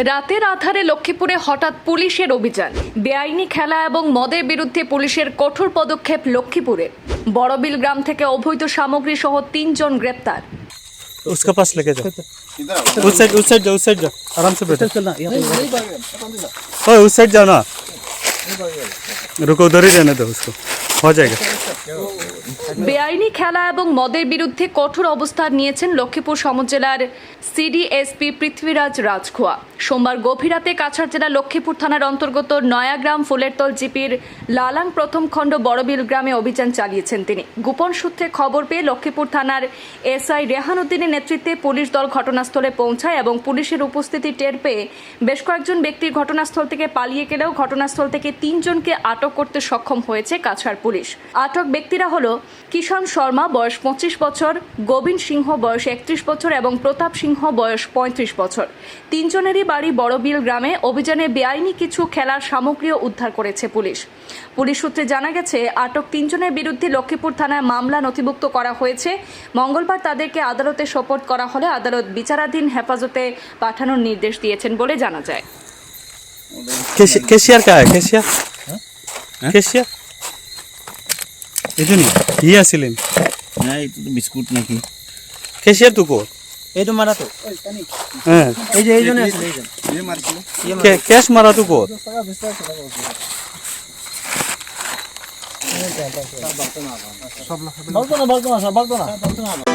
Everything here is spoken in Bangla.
রাতের আধারে লক্ষ্মীপুরে হঠাৎ পুলিশের অভিযান বেআইনি খেলা এবং মদের বিরুদ্ধে পুলিশের কঠোর পদক্ষেপ লক্ষ্মীপুরে বড়বিল গ্রাম থেকে অবৈধ সামগ্রী সহ তিনজন গ্রেপ্তার उसका पास लेके जाओ उस साइड उस साइड जाओ उस साइड जाओ आराम से बैठो ओए उस साइड जाओ ना रुको उधर ही रहने दो उसको हो जाएगा বেআইনি খেলা এবং মদের বিরুদ্ধে কঠোর অবস্থান নিয়েছেন লক্ষ্মীপুর সমজেলার সিডিএসপি পৃথ্বীরাজ রাজখোয়া সোমবার গভীর রাতে কাছাড় জেলার লক্ষ্মীপুর থানার অন্তর্গত নয়াগ্রাম ফুলেরতল জিপির লালাং প্রথম খণ্ড বড়বিল গ্রামে অভিযান চালিয়েছেন তিনি গোপন সূত্রে খবর পেয়ে লক্ষ্মীপুর থানার এসআই রেহান উদ্দিনের নেতৃত্বে পুলিশ দল ঘটনাস্থলে পৌঁছায় এবং পুলিশের উপস্থিতি টের পেয়ে বেশ কয়েকজন ব্যক্তির ঘটনাস্থল থেকে পালিয়ে গেলেও ঘটনাস্থল থেকে তিনজনকে আটক করতে সক্ষম হয়েছে কাছাড় পুলিশ আটক ব্যক্তিরা হলো কিষাণ শর্মা বয়স পঁচিশ বছর গোবিন্দ সিংহ বয়স একত্রিশ বছর এবং প্রতাপ সিংহ বয়স পঁয়ত্রিশ বছর তিনজনেরই বাড়ি বড়বিল গ্রামে অভিযানে বেআইনি কিছু খেলার সামগ্রীও উদ্ধার করেছে পুলিশ পুলিশ সূত্রে জানা গেছে আটক তিনজনের বিরুদ্ধে লক্ষ্মীপুর থানায় মামলা নথিভুক্ত করা হয়েছে মঙ্গলবার তাদেরকে আদালতে সোপর্দ করা হলে আদালত বিচারাধীন হেফাজতে পাঠানোর নির্দেশ দিয়েছেন বলে জানা যায় कैशियर कैशियर का है कैशियर कैशियर এটুনি ইয়া ছিলেন? হ্যাঁ, না এটা বিস্কুট নাকি। কেশিয়ার তুকো? এই তো হ্যাঁ। এই যে এই জন্য ক্যাশ না বলতো না বলতো না।